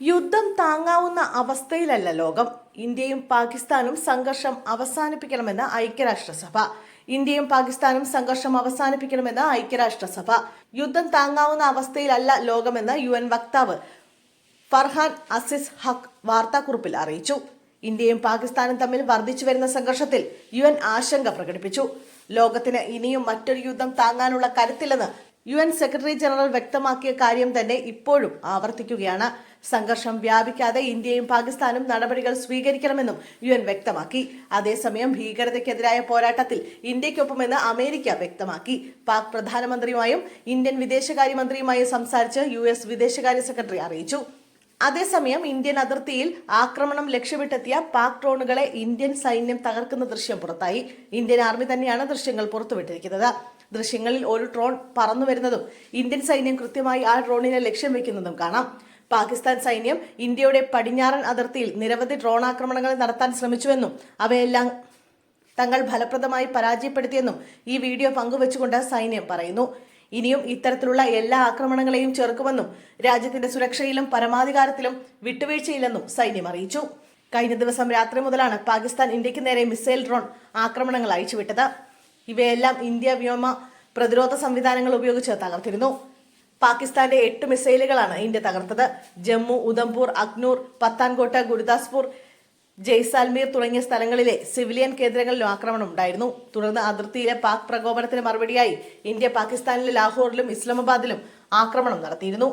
യുദ്ധം താങ്ങാവുന്ന അവസ്ഥയിലല്ല ലോകം. ഇന്ത്യയും പാകിസ്ഥാനും സംഘർഷം അവസാനിപ്പിക്കണമെന്ന് ഐക്യരാഷ്ട്രസഭ. ഇന്ത്യയും പാകിസ്ഥാനും സംഘർഷം അവസാനിപ്പിക്കണമെന്ന് ഐക്യരാഷ്ട്രസഭ. യുദ്ധം താങ്ങാവുന്ന അവസ്ഥയിലല്ല ലോകമെന്ന് യു എൻ വക്താവ് ഫർഹാൻ അസിസ് ഹക്ക് വാർത്താക്കുറിപ്പിൽ അറിയിച്ചു. ഇന്ത്യയും പാകിസ്ഥാനും തമ്മിൽ വർദ്ധിച്ചു വരുന്ന സംഘർഷത്തിൽ യു എൻ ആശങ്ക പ്രകടിപ്പിച്ചു. ലോകത്തിന് ഇനിയും മറ്റൊരു യുദ്ധം താങ്ങാനുള്ള കരുത്തില്ലെന്ന് യു എൻ സെക്രട്ടറി ജനറൽ വ്യക്തമാക്കിയ കാര്യം തന്നെ ഇപ്പോഴും ആവർത്തിക്കുകയാണ്. സംഘർഷം വ്യാപിക്കാതെ ഇന്ത്യയും പാകിസ്ഥാനും നടപടികൾ സ്വീകരിക്കണമെന്നും യു എൻ വ്യക്തമാക്കി. അതേസമയം ഭീകരതയ്ക്കെതിരായ പോരാട്ടത്തിൽ ഇന്ത്യക്കൊപ്പമെന്ന് അമേരിക്ക വ്യക്തമാക്കി. പാക് പ്രധാനമന്ത്രിയുമായും ഇന്ത്യൻ വിദേശകാര്യമന്ത്രിയുമായും സംസാരിച്ച് യു എസ് വിദേശകാര്യ സെക്രട്ടറി അറിയിച്ചു. അതേസമയം ഇന്ത്യൻ അതിർത്തിയിൽ ആക്രമണം ലക്ഷ്യമിട്ടെത്തിയ പാക് ഡ്രോണുകളെ ഇന്ത്യൻ സൈന്യം തകർക്കുന്ന ദൃശ്യം പുറത്തായി. ഇന്ത്യൻ ആർമി തന്നെയാണ് ദൃശ്യങ്ങൾ പുറത്തുവിട്ടിരിക്കുന്നത്. ദൃശ്യങ്ങളിൽ ഒരു ഡ്രോൺ പറന്നു വരുന്നതും ഇന്ത്യൻ സൈന്യം കൃത്യമായി ആ ഡ്രോണിനെ ലക്ഷ്യം വെക്കുന്നതും കാണാം. പാകിസ്ഥാൻ സൈന്യം ഇന്ത്യയുടെ പടിഞ്ഞാറൻ അതിർത്തിയിൽ നിരവധി ഡ്രോൺ ആക്രമണങ്ങൾ നടത്താൻ ശ്രമിച്ചുവെന്നും അവയെല്ലാം തങ്ങൾ ഫലപ്രദമായി പരാജയപ്പെടുത്തിയെന്നും ഈ വീഡിയോ പങ്കുവച്ചുകൊണ്ട് സൈന്യം പറയുന്നു. ഇനിയും ഇത്തരത്തിലുള്ള എല്ലാ ആക്രമണങ്ങളെയും ചെറുക്കുമെന്നും രാജ്യത്തിന്റെ സുരക്ഷയിലും പരമാധികാരത്തിലും വിട്ടുവീഴ്ചയില്ലെന്നും സൈന്യം അറിയിച്ചു. കഴിഞ്ഞ ദിവസം രാത്രി മുതലാണ് പാകിസ്ഥാൻ ഇന്ത്യയ്ക്ക് നേരെ മിസൈൽ ഡ്രോൺ ആക്രമണങ്ങൾ അയച്ചുവിട്ടത് ഇവയെല്ലാം ഇന്ത്യ വ്യോമ പ്രതിരോധ സംവിധാനങ്ങൾ ഉപയോഗിച്ച് തകർത്തിരുന്നു. പാകിസ്ഥാന്റെ എട്ട് മിസൈലുകളാണ് ഇന്ത്യ തകർത്തത്. ജമ്മു ഉധംപൂർ അഗ്നൂർ പത്താൻകോട്ട ഗുരുദാസ്പൂർ ജയ്സാൽമീർ തുടങ്ങിയ സ്ഥലങ്ങളിലെ സിവിലിയൻ കേന്ദ്രങ്ങളിലും ആക്രമണം ഉണ്ടായിരുന്നു. തുടർന്ന് അതിർത്തിയിലെ പാക് പ്രകോപനത്തിന് മറുപടിയായി ഇന്ത്യ പാകിസ്ഥാനിലെ ലാഹോറിലും ഇസ്ലാമാബാദിലും ആക്രമണം നടത്തിയിരുന്നു.